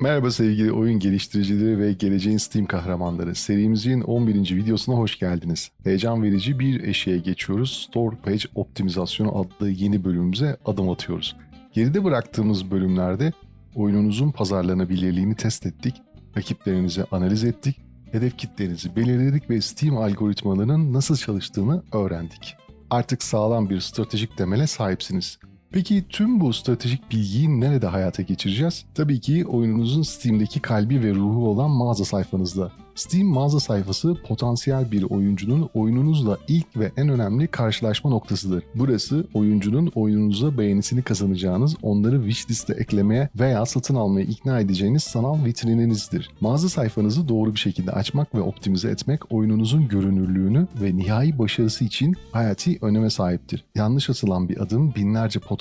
Merhaba sevgili oyun geliştiricileri ve geleceğin Steam kahramanları. Serimizin 11. videosuna hoş geldiniz. Heyecan verici bir eşiğe geçiyoruz. Store Page Optimizasyonu adlı yeni bölümümüze adım atıyoruz. Geride bıraktığımız bölümlerde oyununuzun pazarlanabilirliğini test ettik, rakiplerinizi analiz ettik, hedef kitlenizi belirledik ve Steam algoritmalarının nasıl çalıştığını öğrendik. Artık sağlam bir stratejik temele sahipsiniz. Peki tüm bu stratejik bilgiyi nerede hayata geçireceğiz? Tabii ki oyununuzun Steam'deki kalbi ve ruhu olan mağaza sayfanızda. Steam mağaza sayfası potansiyel bir oyuncunun oyununuzla ilk ve en önemli karşılaşma noktasıdır. Burası oyuncunun oyununuza beğenisini kazanacağınız, onları wishlist'e eklemeye veya satın almaya ikna edeceğiniz sanal vitrininizdir. Mağaza sayfanızı doğru bir şekilde açmak ve optimize etmek oyununuzun görünürlüğünü ve nihai başarısı için hayati öneme sahiptir. Yanlış atılan bir adım binlerce potansiyel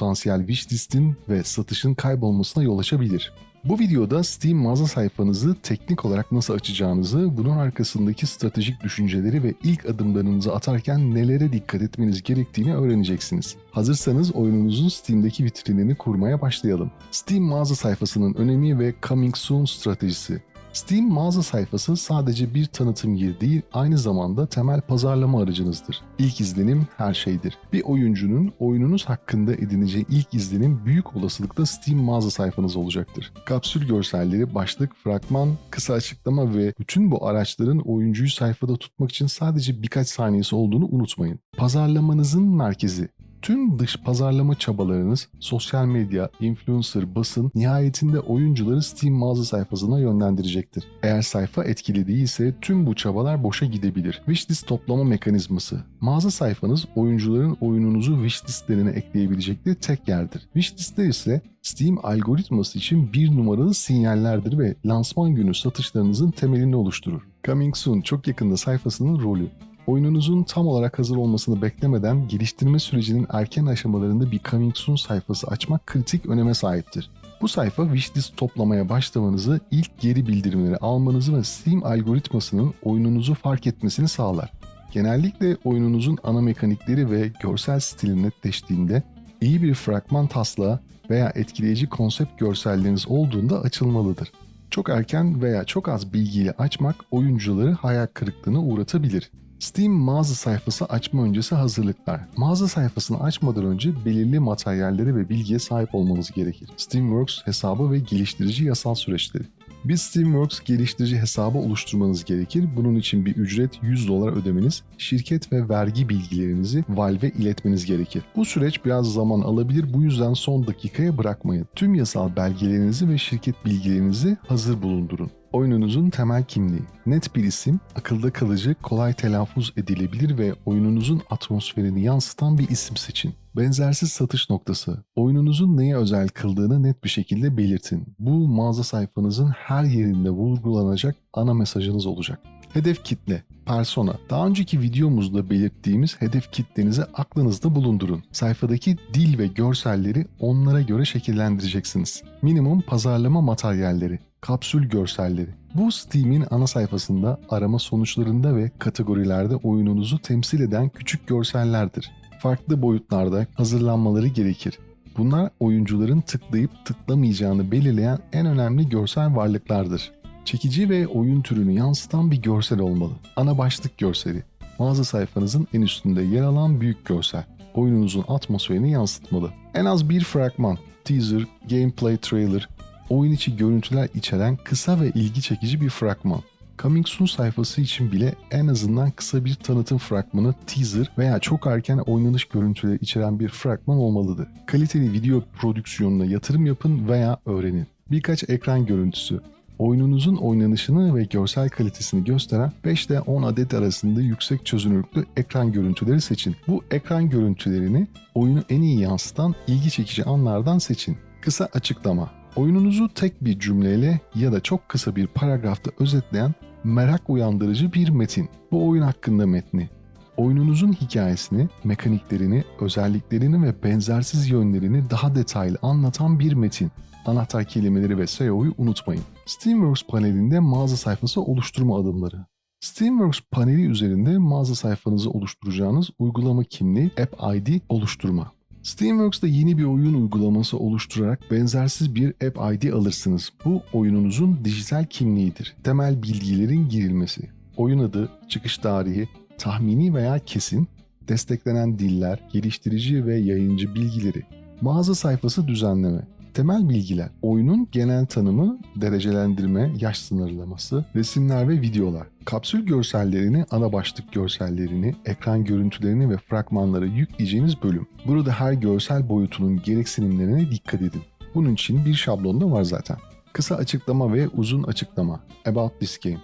wishlist'in ve satışın kaybolmasına yol açabilir. Bu videoda Steam mağaza sayfanızı teknik olarak nasıl açacağınızı, bunun arkasındaki stratejik düşünceleri ve ilk adımlarınızı atarken nelere dikkat etmeniz gerektiğini öğreneceksiniz. Hazırsanız oyununuzun Steam'deki vitrinini kurmaya başlayalım. Steam mağaza sayfasının önemi ve Coming Soon stratejisi. Steam mağaza sayfası sadece bir tanıtım yeri değil, aynı zamanda temel pazarlama aracınızdır. İlk izlenim her şeydir. Bir oyuncunun oyununuz hakkında edineceği ilk izlenim büyük olasılıkla Steam mağaza sayfanız olacaktır. Kapsül görselleri, başlık, fragman, kısa açıklama ve bütün bu araçların oyuncuyu sayfada tutmak için sadece birkaç saniyesi olduğunu unutmayın. Pazarlamanızın merkezi Tüm dış pazarlama çabalarınız, sosyal medya, influencer, basın nihayetinde oyuncuları Steam mağaza sayfasına yönlendirecektir. Eğer sayfa etkili değilse tüm bu çabalar boşa gidebilir. Wishlist toplama mekanizması. Mağaza sayfanız oyuncuların oyununuzu wishlistlerine ekleyebilecekleri tek yerdir. Wishlistler ise Steam algoritması için bir numaralı sinyallerdir ve lansman günü satışlarınızın temelini oluşturur. Coming Soon çok yakında sayfasının rolü. Oyununuzun tam olarak hazır olmasını beklemeden geliştirme sürecinin erken aşamalarında bir Coming Soon sayfası açmak kritik öneme sahiptir. Bu sayfa wishlist toplamaya başlamanızı, ilk geri bildirimleri almanızı ve Steam algoritmasının oyununuzu fark etmesini sağlar. Genellikle oyununuzun ana mekanikleri ve görsel stili netleştiğinde iyi bir fragman taslağı veya etkileyici konsept görselleriniz olduğunda açılmalıdır. Çok erken veya çok az bilgiyle açmak oyuncuları hayal kırıklığına uğratabilir. Steam mağaza sayfası açma öncesi hazırlıklar. Mağaza sayfasını açmadan önce belirli materyallere ve bilgiye sahip olmanız gerekir. Steamworks hesabı ve geliştirici yasal süreçleri. Bir Steamworks geliştirici hesabı oluşturmanız gerekir. Bunun için bir ücret 100 dolar ödemeniz, şirket ve vergi bilgilerinizi Valve'e iletmeniz gerekir. Bu süreç biraz zaman alabilir. Bu yüzden son dakikaya bırakmayın. Tüm yasal belgelerinizi ve şirket bilgilerinizi hazır bulundurun. Oyununuzun temel kimliği. Net bir isim, akılda kalıcı, kolay telaffuz edilebilir ve oyununuzun atmosferini yansıtan bir isim seçin. Benzersiz satış noktası. Oyununuzun neye özel kıldığını net bir şekilde belirtin. Bu mağaza sayfanızın her yerinde vurgulanacak ana mesajınız olacak. Hedef kitle, persona. Daha önceki videomuzda belirttiğimiz hedef kitlenizi aklınızda bulundurun. Sayfadaki dil ve görselleri onlara göre şekillendireceksiniz. Minimum pazarlama materyalleri, kapsül görselleri. Bu Steam'in ana sayfasında arama sonuçlarında ve kategorilerde oyununuzu temsil eden küçük görsellerdir. Farklı boyutlarda hazırlanmaları gerekir. Bunlar oyuncuların tıklayıp tıklamayacağını belirleyen en önemli görsel varlıklardır. Çekici ve oyun türünü yansıtan bir görsel olmalı. Ana başlık görseli. Mağaza sayfanızın en üstünde yer alan büyük görsel. Oyununuzun atmosferini yansıtmalı. En az bir fragman, teaser, gameplay trailer, oyun içi görüntüler içeren kısa ve ilgi çekici bir fragman. Coming Soon sayfası için bile en azından kısa bir tanıtım fragmanı, teaser veya çok erken oynanış görüntüleri içeren bir fragman olmalıdır. Kaliteli video prodüksiyonuna yatırım yapın veya öğrenin. Birkaç ekran görüntüsü, oyununuzun oynanışını ve görsel kalitesini gösteren 5 ile 10 adet arasında yüksek çözünürlüklü ekran görüntüleri seçin. Bu ekran görüntülerini oyunu en iyi yansıtan ilgi çekici anlardan seçin. Kısa açıklama. Oyununuzu tek bir cümleyle ya da çok kısa bir paragrafta özetleyen merak uyandırıcı bir metin. Bu oyun hakkında metni. Oyununuzun hikayesini, mekaniklerini, özelliklerini ve benzersiz yönlerini daha detaylı anlatan bir metin. Anahtar kelimeleri ve SEO'yu unutmayın. Steamworks panelinde mağaza sayfası oluşturma adımları. Steamworks paneli üzerinde mağaza sayfanızı oluşturacağınız uygulama kimliği App ID oluşturma. Steamworks'ta yeni bir oyun uygulaması oluşturarak benzersiz bir app ID alırsınız. Bu oyununuzun dijital kimliğidir. Temel bilgilerin girilmesi, oyun adı, çıkış tarihi, tahmini veya kesin, desteklenen diller, geliştirici ve yayıncı bilgileri, mağaza sayfası düzenleme, temel bilgiler, oyunun genel tanımı, derecelendirme, yaş sınırlaması, resimler ve videolar, kapsül görsellerini, ana başlık görsellerini, ekran görüntülerini ve fragmanları yükleyeceğiniz bölüm. Burada her görsel boyutunun gereksinimlerine dikkat edin. Bunun için bir şablon da var zaten. Kısa açıklama ve uzun açıklama. About this game.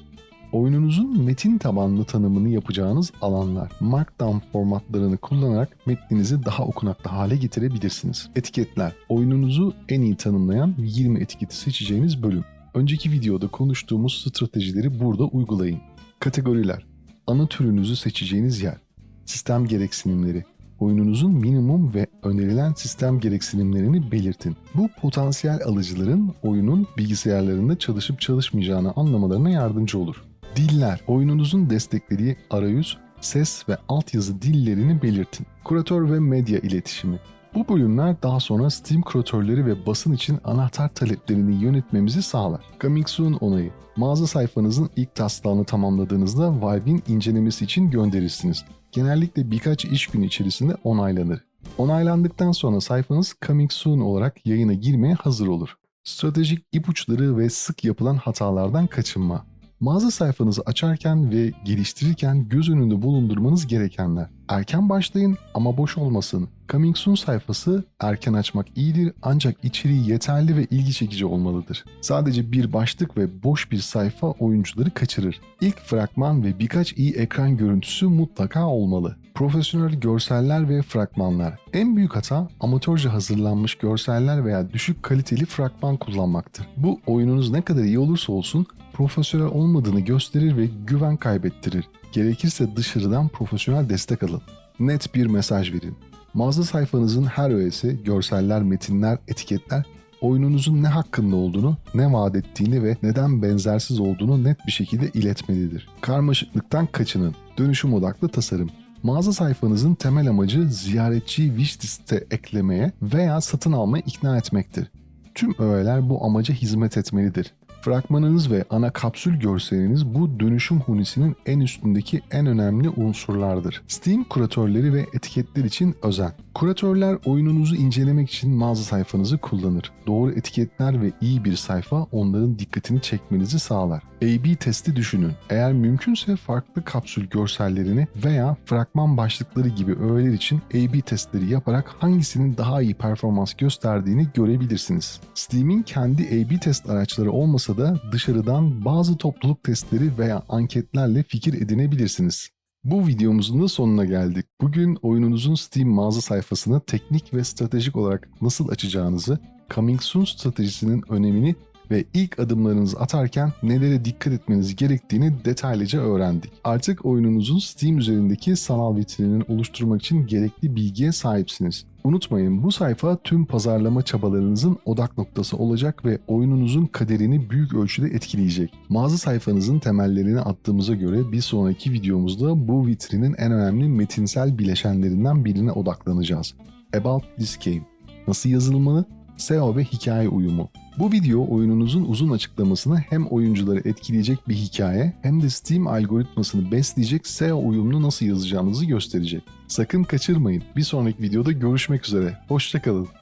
Oyununuzun metin tabanlı tanımını yapacağınız alanlar. Markdown formatlarını kullanarak metninizi daha okunaklı hale getirebilirsiniz. Etiketler. Oyununuzu en iyi tanımlayan 20 etiketi seçeceğiniz bölüm. Önceki videoda konuştuğumuz stratejileri burada uygulayın. Kategoriler. Ana türünüzü seçeceğiniz yer. Sistem gereksinimleri. Oyununuzun minimum ve önerilen sistem gereksinimlerini belirtin. Bu potansiyel alıcıların oyunun bilgisayarlarında çalışıp çalışmayacağını anlamalarına yardımcı olur. Diller, oyununuzun desteklediği arayüz, ses ve altyazı dillerini belirtin. Kuratör ve medya iletişimi. Bu bölümler daha sonra Steam kuratörleri ve basın için anahtar taleplerini yönetmemizi sağlar. Coming Soon onayı. Mağaza sayfanızın ilk taslağını tamamladığınızda Valve'in incelemesi için gönderirsiniz. Genellikle birkaç iş günü içerisinde onaylanır. Onaylandıktan sonra sayfanız Coming Soon olarak yayına girmeye hazır olur. Stratejik ipuçları ve sık yapılan hatalardan kaçınma. Mağaza sayfanızı açarken ve geliştirirken göz önünde bulundurmanız gerekenler. Erken başlayın ama boş olmasın. Coming Soon sayfası erken açmak iyidir ancak içeriği yeterli ve ilgi çekici olmalıdır. Sadece bir başlık ve boş bir sayfa oyuncuları kaçırır. İlk fragman ve birkaç iyi ekran görüntüsü mutlaka olmalı. Profesyonel görseller ve fragmanlar. En büyük hata amatörce hazırlanmış görseller veya düşük kaliteli fragman kullanmaktır. Bu oyununuz ne kadar iyi olursa olsun profesyonel olmadığını gösterir ve güven kaybettirir. Gerekirse dışarıdan profesyonel destek alın. Net bir mesaj verin. Mağaza sayfanızın her öğesi, görseller, metinler, etiketler oyununuzun ne hakkında olduğunu, ne vaat ettiğini ve neden benzersiz olduğunu net bir şekilde iletmelidir. Karmaşıklıktan kaçının. Dönüşüm odaklı tasarım. Mağaza sayfanızın temel amacı ziyaretçiyi wishlist'e eklemeye veya satın almaya ikna etmektir. Tüm öğeler bu amaca hizmet etmelidir. Fragmanınız ve ana kapsül görseliniz bu dönüşüm hunisinin en üstündeki en önemli unsurlardır. Steam kuratörleri ve etiketler için özen. Kuratörler oyununuzu incelemek için mağaza sayfanızı kullanır. Doğru etiketler ve iyi bir sayfa onların dikkatini çekmenizi sağlar. A-B testi düşünün. Eğer mümkünse farklı kapsül görsellerini veya fragman başlıkları gibi öğeler için A-B testleri yaparak hangisinin daha iyi performans gösterdiğini görebilirsiniz. Steam'in kendi A-B test araçları olmasa da dışarıdan bazı topluluk testleri veya anketlerle fikir edinebilirsiniz. Bu videomuzun da sonuna geldik. Bugün oyununuzun Steam mağaza sayfasını teknik ve stratejik olarak nasıl açacağınızı, Coming Soon stratejisinin önemini ve ilk adımlarınızı atarken nelere dikkat etmeniz gerektiğini detaylıca öğrendik. Artık oyununuzun Steam üzerindeki sanal vitrinini oluşturmak için gerekli bilgiye sahipsiniz. Unutmayın bu sayfa tüm pazarlama çabalarınızın odak noktası olacak ve oyununuzun kaderini büyük ölçüde etkileyecek. Mağaza sayfanızın temellerini attığımıza göre bir sonraki videomuzda bu vitrinin en önemli metinsel bileşenlerinden birine odaklanacağız. About this game. Nasıl yazılmalı? SEO ve hikaye uyumu. Bu video oyununuzun uzun açıklamasını hem oyuncuları etkileyecek bir hikaye hem de Steam algoritmasını besleyecek SEO uyumunu nasıl yazacağınızı gösterecek. Sakın kaçırmayın. Bir sonraki videoda görüşmek üzere. Hoşçakalın.